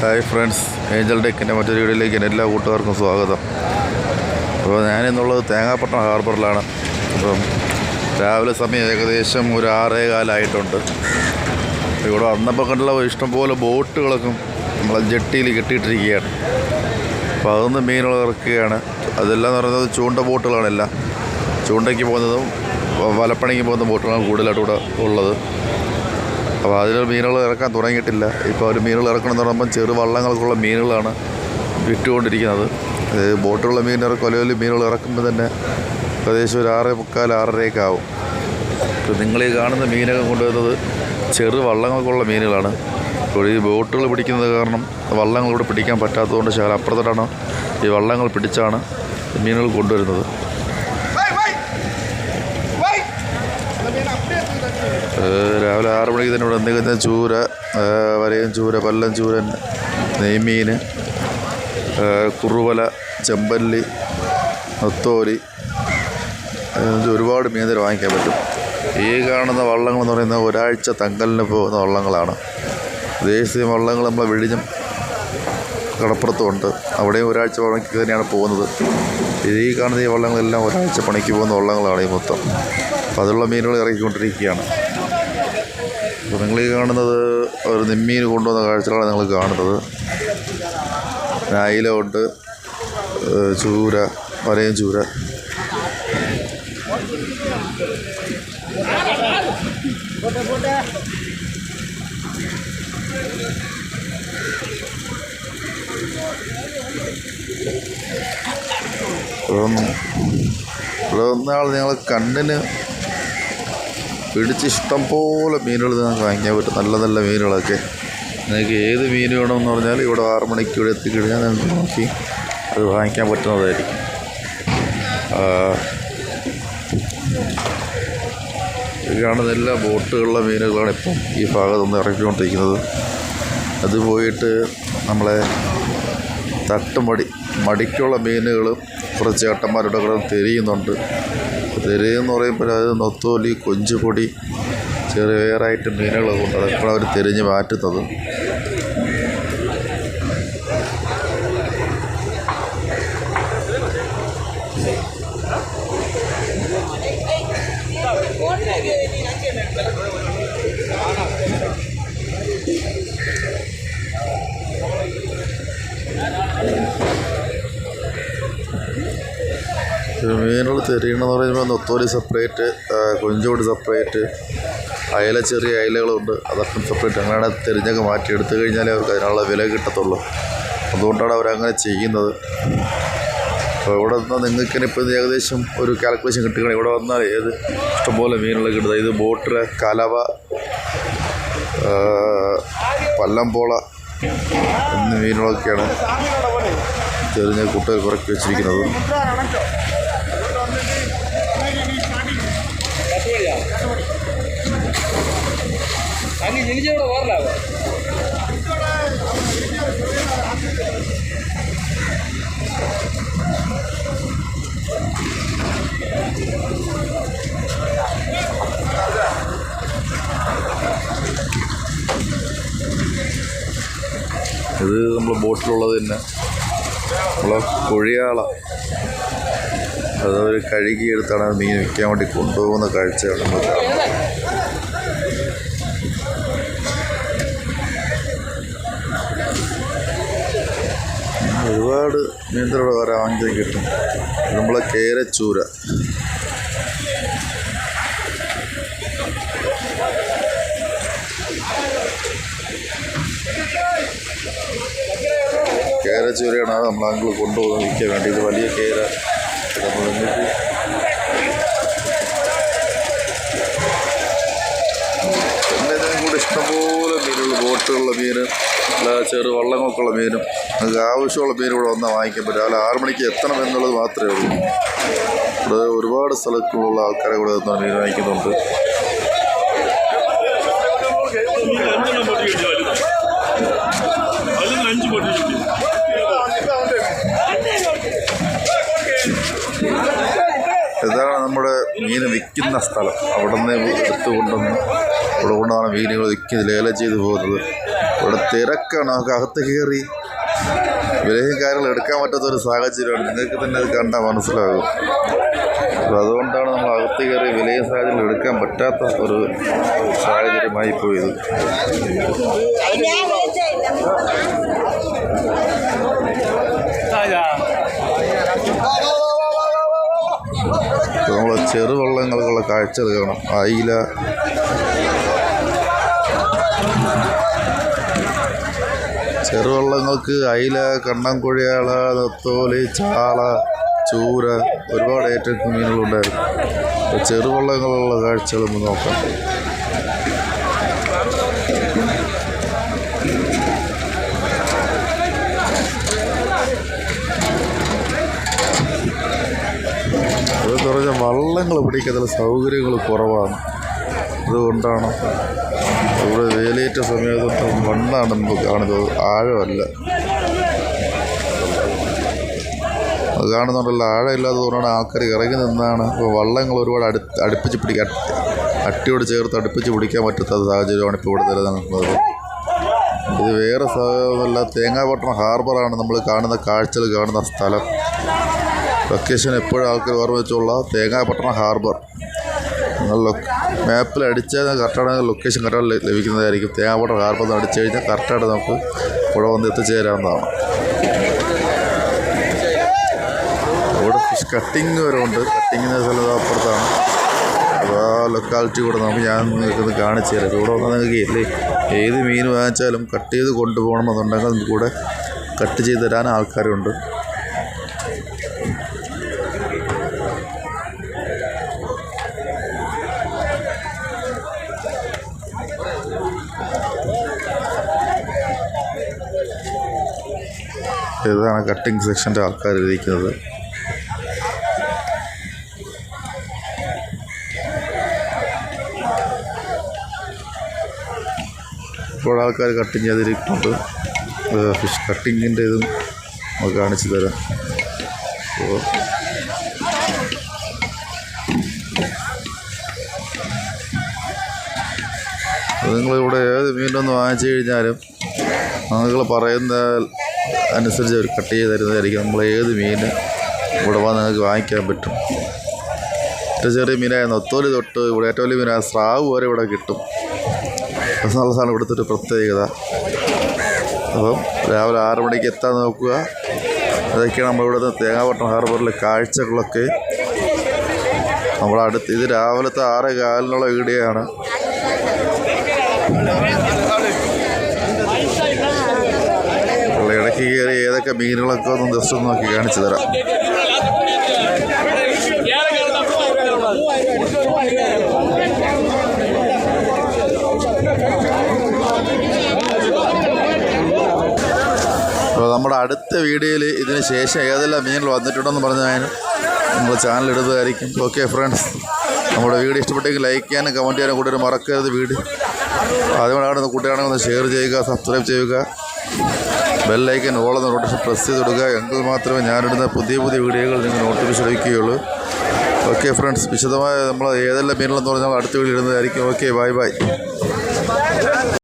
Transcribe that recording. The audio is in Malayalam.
ഹായ് ഫ്രണ്ട്സ് ഏഞ്ചൽ ഡെക്കിന്റെ മറ്റൊരു വീഡിയോയിലേക്ക് എല്ലാ കൂട്ടുകാർക്കും സ്വാഗതം. അപ്പോൾ ഞാനിന്നുള്ളത് തേങ്ങാപ്പട്ടണം ഹാർബറിലാണ്. അപ്പം രാവിലെ സമയം ഏകദേശം ഒരു ആറേ കാലമായിട്ടുണ്ട് ഇവിടെ വന്നപ്പോൾ കണ്ടുള്ള ഇഷ്ടംപോലെ ബോട്ടുകളൊക്കെ നമ്മളെ ജെട്ടിയിൽ കെട്ടിയിട്ടിരിക്കുകയാണ്. അപ്പോൾ അതൊന്ന് മീനുകൾ ഇറക്കുകയാണ്. അതെല്ലാം എന്ന് പറയുന്നത് ചൂണ്ട ബോട്ടുകളാണ് എല്ലാം. ചൂണ്ടയ്ക്ക് പോകുന്നതും വലപ്പണിക്ക് പോകുന്ന ബോട്ടുകളാണ് കൂടുതലായിട്ട് ഇവിടെ ഉള്ളത്. അപ്പോൾ അതിൽ മീനുകൾ ഇറക്കാൻ തുടങ്ങിയിട്ടില്ല. ഇപ്പോൾ അവർ മീനുകൾ ഇറക്കണം എന്ന് പറയുമ്പോൾ ചെറു വള്ളങ്ങൾക്കുള്ള മീനുകളാണ് വിറ്റുകൊണ്ടിരിക്കുന്നത്. ബോട്ടുള്ള മീൻ ഇറക്കും വലിയ മീനുകൾ ഇറക്കുമ്പോൾ തന്നെ ഏകദേശം ഒരു ആറേ മുക്കാൽ ആറരയൊക്കെ ആവും. ഇപ്പോൾ നിങ്ങൾ ഈ കാണുന്ന മീനൊക്കെ കൊണ്ടുവരുന്നത് ചെറു വള്ളങ്ങൾക്കുള്ള മീനുകളാണ്. ഇപ്പോൾ ഈ ബോട്ടുകൾ പിടിക്കുന്നത് കാരണം വള്ളങ്ങൾ ഇവിടെ പിടിക്കാൻ പറ്റാത്തതുകൊണ്ട് ശകലം അപ്പുറത്തോട്ടാണ് ഈ വള്ളങ്ങൾ പിടിച്ചാണ് മീനുകൾ കൊണ്ടുവരുന്നത്. രാവിലെ ആറ് മണിക്ക് തന്നെ ഇവിടെ നിൽക്കുന്ന ചൂര വരയും ചൂര പല്ലം ചൂരൻ നെയ്മീൻ കുറുവല ചെമ്പല്ലി നത്തോലി ഒരുപാട് തരം വാങ്ങിക്കാൻ പറ്റും. ഈ കാണുന്ന വള്ളങ്ങൾ എന്ന് പറയുന്നത് ഒരാഴ്ച തങ്കലിന് പോകുന്ന വള്ളങ്ങളാണ്. ദേശീയ വള്ളങ്ങൾ നമ്മളെ വെടിഞ്ഞും കടപ്പുറത്തുമുണ്ട് അവിടെയും ഒരാഴ്ച പണിക്ക് തന്നെയാണ് പോകുന്നത്. ഈ കാണുന്ന ഈ വള്ളങ്ങളെല്ലാം ഒരാഴ്ച പണിക്ക് പോകുന്ന വള്ളങ്ങളാണ് ഈ മൊത്തം. അപ്പോൾ അതിലുള്ള മീനുകൾ ഇറക്കിക്കൊണ്ടിരിക്കുകയാണ്. അപ്പോൾ നിങ്ങൾ ഈ കാണുന്നത് ഒരു നിമ്മീന് കൊണ്ടുവന്ന കാഴ്ചകളാണ് നിങ്ങൾ കാണുന്നത്. അയില ചൂര വരയും ചൂര. ഇതൊന്നും ഇതൊന്നാൾ നിങ്ങൾ കണ്ണിന് പിടിച്ച് ഇഷ്ടം പോലെ മീനുകൾ നിങ്ങൾക്ക് വാങ്ങിക്കാൻ പറ്റും. നല്ല നല്ല മീനുകളൊക്കെ. നിങ്ങൾക്ക് ഏത് മീൻ വേണമെന്ന് പറഞ്ഞാൽ ഇവിടെ ആറ് മണിക്ക് ഇവിടെ എത്തിക്കഴിഞ്ഞാൽ നിങ്ങൾക്ക് നോക്കി അത് വാങ്ങിക്കാൻ പറ്റുന്നതായിരിക്കും. കാണുന്ന എല്ലാ ബോട്ടുകളിലെ മീനുകളാണ് ഇപ്പം ഈ ഭാഗത്ത് നിന്ന് ഇറക്കിക്കൊണ്ടിരിക്കുന്നത് അത് പോയിട്ട് നമ്മളെ തട്ടുമടി മടിക്കുള്ള മീനുകൾ കുറച്ച് ചേട്ടന്മാരുടെ കൂടെ തെരിയുന്നുണ്ട്. തെരിയെന്ന് പറയുമ്പോൾ അത് നൊത്തോലി കൊഞ്ചുപൊടി ചെറിയ വേറായിട്ട് മീനുകളൊക്കെ ഉണ്ട് അതൊക്കെ അവർ തിരഞ്ഞ് മാറ്റുന്നത്. മീനുകൾ തിരിയണമെന്ന് പറയുമ്പോൾ നൊത്തോലി സെപ്പറേറ്റ് കൊഞ്ചുപൊടി സെപ്പറേറ്റ് അയല ചെറിയ അയലകളുണ്ട്. അതൊക്കെ സെപ്പറേറ്റ് അങ്ങനെ തിരിഞ്ഞൊക്കെ മാറ്റി എടുത്തു കഴിഞ്ഞാലേ അവർക്ക് അതിനുള്ള വില കിട്ടത്തുള്ളൂ. അതുകൊണ്ടാണ് അവരങ്ങനെ ചെയ്യുന്നത്. അപ്പോൾ ഇവിടെ നിന്ന് നിങ്ങൾക്ക് ഇപ്പോൾ ഏകദേശം ഒരു കാൽക്കുലേഷൻ കിട്ടുകയാണ് ഇവിടെ വന്നാൽ ഏത് ഇഷ്ടംപോലെ മീനുകൾ കിട്ടുന്നത് ഇത് ബോട്ടിൽ കലവ പല്ലംപോള എന്നീ മീനുകളൊക്കെയാണ് ചെറിയ കുട്ടികൾ കുറക്കി വെച്ചിരിക്കുന്നത്. അങ്ങ് ജനിച്ചവിടെ വേറിലാവോ ഇത് നമ്മൾ ബോട്ടിലുള്ളത് തന്നെ. നമ്മളെ കൊഴിയാള. അതവർ കഴുകിയെടുത്താണ് മീൻ വിൽക്കാൻ വേണ്ടി കൊണ്ടുപോകുന്ന കാഴ്ചയാണ് നമ്മൾ കാണുന്നത്. ഒരുപാട് മീൻതറയുടെ വരെ വാങ്ങിച്ചാൽ കിട്ടും. നമ്മളെ കേരച്ചൂര. കേരച്ചൂരയാണ് നമ്മൾ അങ്കിൾ കൊണ്ടുപോകാൻ വിൽക്കാൻ വേണ്ടി. ഇത് വലിയ കേര. നമ്മൾ നിങ്ങൾക്ക് അല്ല ചെറു വള്ളങ്ങൾക്കുള്ള മീനും. നമുക്ക് ആവശ്യമുള്ള മീൻ ഇവിടെ വന്നാൽ വാങ്ങിക്കാൻ പറ്റും. രാവിലെ ആറു മണിക്ക് എത്തണം എന്നുള്ളത് മാത്രമേ ഉള്ളൂ. ഇവിടെ ഒരുപാട് സ്ഥലത്തുള്ള ആൾക്കാരെ ഇവിടെ നിന്ന് മീൻ വാങ്ങിക്കുന്നുണ്ട്. ഇതാണ് നമ്മുടെ മീൻ വിൽക്കുന്ന സ്ഥലം. അവിടെ നിന്ന് എടുത്തുകൊണ്ടുവന്ന് ഇവിടെ കൊണ്ടാണ് മീനുകൾ വിൽക്കുന്നത്. ലേലം ചെയ്തു പോകുന്നത്. ഇവിടെ തിരക്കാണ് നമുക്ക് അകത്ത് കയറി വിലയും കാര്യങ്ങൾ എടുക്കാൻ പറ്റാത്ത ഒരു സാഹചര്യമാണ്. നിങ്ങൾക്ക് തന്നെ അത് കണ്ടാൽ മനസ്സിലാകും. അപ്പോൾ അതുകൊണ്ടാണ് നമ്മൾ അകത്ത് കയറി വിലയും സാഹചര്യം എടുക്കാൻ പറ്റാത്ത ഒരു സാഹചര്യമായി പോയത്. നമ്മൾ ചെറുവള്ളങ്ങൾക്കുള്ള കാഴ്ച കാണാം. അയില ചെറുവള്ളങ്ങൾക്ക് അയില കണ്ണൻകുഴിയാള നത്തോലി ചാള ചൂര ഒരുപാട് ഏറ്റവും മീനുകളുണ്ടായിരുന്നു. ചെറുവള്ളങ്ങളുള്ള കാഴ്ചകൾ ഒന്ന് നോക്കാം. പറഞ്ഞാൽ വള്ളങ്ങൾ പിടിക്കാനുള്ള സൗകര്യങ്ങൾ കുറവാണ്. അതുകൊണ്ടാണ് ഇവിടെ വേലിയേറ്റ സമയത്ത് മണ്ണാണ് നമുക്ക് കാണുന്നത്. ആഴമല്ല. അത് കാണുന്നുണ്ടല്ലോ ആഴമില്ലാത്തത് കൊണ്ടാണ് ആൾക്കാർ ഇറങ്ങി നിന്നാണ്. ഇപ്പോൾ വള്ളങ്ങൾ ഒരുപാട് അടു അടുപ്പിച്ച് പിടിക്കാൻ അട്ടിയോട് ചേർത്ത് അടുപ്പിച്ച് പിടിക്കാൻ പറ്റാത്ത സാഹചര്യമാണ് ഇപ്പോൾ ഇവിടെ നിലനിൽക്കുന്നത് ഇത് വേറെ സ്ഥലമല്ല തേങ്ങാപട്ടണം ഹാർബറാണ് നമ്മൾ കാണുന്ന കാഴ്ചകൾ കാണുന്ന സ്ഥലം. ലൊക്കേഷൻ എപ്പോഴും ആൾക്കാർ ഓർമ്മ വെച്ചുള്ള തേങ്ങാപട്ടണം ഹാർബർ. മാപ്പിൽ അടിച്ചാൽ കറക്റ്റാണ് ലൊക്കേഷൻ കറക്റ്റ് ലഭിക്കുന്നതായിരിക്കും. തേങ്ങാപട്ടണം കാർപ്പത്ത് അടിച്ചു കഴിഞ്ഞാൽ കറക്റ്റായിട്ട് നമുക്ക് ഇവിടെ വന്ന് എത്തിച്ചേരാവുന്നതാണ്. ഇവിടെ ഫിഷ് കട്ടിങ് വരെ ഉണ്ട് കട്ടിങ്ങിന് സ്ഥലം അപ്പുറത്താണ്. അപ്പോൾ ആ ലൊക്കാലിറ്റി കൂടെ നമുക്ക് ഞാൻ നിൽക്കുന്നത് കാണിച്ചു തരാം. ഇവിടെ വന്നാൽ നിങ്ങൾക്ക് ഇല്ലേ? ഏത് മീൻ വാങ്ങിച്ചാലും കട്ട് ചെയ്ത് കൊണ്ടുപോകണമെന്നുണ്ടെങ്കിൽ നമുക്ക് കൂടെ കട്ട് ചെയ്ത് തരാൻ ആൾക്കാരുണ്ട്. ഇതാണ് കട്ടിങ് സെക്ഷന്റെ ആൾക്കാർ ഇരിക്കുന്നത്. ഇപ്പോൾ ആൾക്കാർ കട്ടിങ് ചെയ്തിരിക്കുന്നുണ്ട്. ഫിഷ് കട്ടിങ്ങിന്റെ ഇതും നമുക്ക് കാണിച്ചു തരാം. അപ്പോൾ നിങ്ങളിവിടെ ഏത് മീനൊന്ന് വാങ്ങിച്ചു കഴിഞ്ഞാലും നിങ്ങൾ പറയുന്ന അനുസരിച്ച് അവർ കട്ട് ചെയ്ത് തരുന്നതായിരിക്കും. നമ്മൾ ഏത് മീൻ ഇവിടെ വന്ന് നിങ്ങൾക്ക് വാങ്ങിക്കാൻ പറ്റും. ഏറ്റവും ചെറിയ മീനായ നൊത്തോലി തൊട്ട് ഇവിടെ ഏറ്റവും വലിയ മീനായ സ്രാവ് വരെ ഇവിടെ കിട്ടും. അത് നല്ല സാധനം ഇവിടുത്തെ ഒരു പ്രത്യേകത. അപ്പം രാവിലെ ആറ് മണിക്ക് എത്താൻ നോക്കുക. അതൊക്കെയാണ് നമ്മളിവിടുത്തെ തേങ്ങാപട്ടണം ഹാർബറിലെ കാഴ്ചകളൊക്കെ. നമ്മളടുത്ത് ഇത് രാവിലത്തെ ആറ് കാലിനുള്ള വീഡിയോയാണ്. ഇടയ്ക്ക് കയറി ഏതൊക്കെ മീനുകളൊക്കെ ഒന്ന് ജസ്റ്റ് ഒന്ന് നോക്കി കാണിച്ചു തരാം. നമ്മുടെ അടുത്ത വീഡിയോയിൽ ഇതിന് ശേഷം ഏതെല്ലാം മീനുകൾ വന്നിട്ടുണ്ടെന്ന് പറഞ്ഞാലും നമ്മൾ ചാനൽ ഇടുന്നതായിരിക്കും. ഓക്കെ ഫ്രണ്ട്സ് നമ്മുടെ വീഡിയോ ഇഷ്ടപ്പെട്ടെങ്കിൽ ലൈക്ക് ചെയ്യാനും കമന്റ് ചെയ്യാനും കൂടെ മറക്കരുത് വീഡിയോ. അതുകൊണ്ടാണ് കൂട്ടുകാരാണെങ്കിൽ ഒന്ന് ഷെയർ ചെയ്യുക സബ്സ്ക്രൈബ് ചെയ്യുക. ബെല്ലൈക്കൻ ഓളെന്ന നോട്ടിഫിക്കേഷൻ പ്രസ് ചെയ്ത് കൊടുക്കുക എങ്കിൽ മാത്രമേ ഞാനിടുന്ന പുതിയ പുതിയ വീഡിയോകൾ നിങ്ങൾ നോട്ടിഫിക്കേഷൻ ലഭിക്കുകയുള്ളൂ. ഓക്കെ ഫ്രണ്ട്സ് വിശദമായ നമ്മൾ ഏതെല്ലാം മീനുകളെന്ന് പറഞ്ഞാൽ അടുത്ത വീഡിയോ ഇടുന്നതായിരിക്കും ഓക്കെ ബൈ ബൈ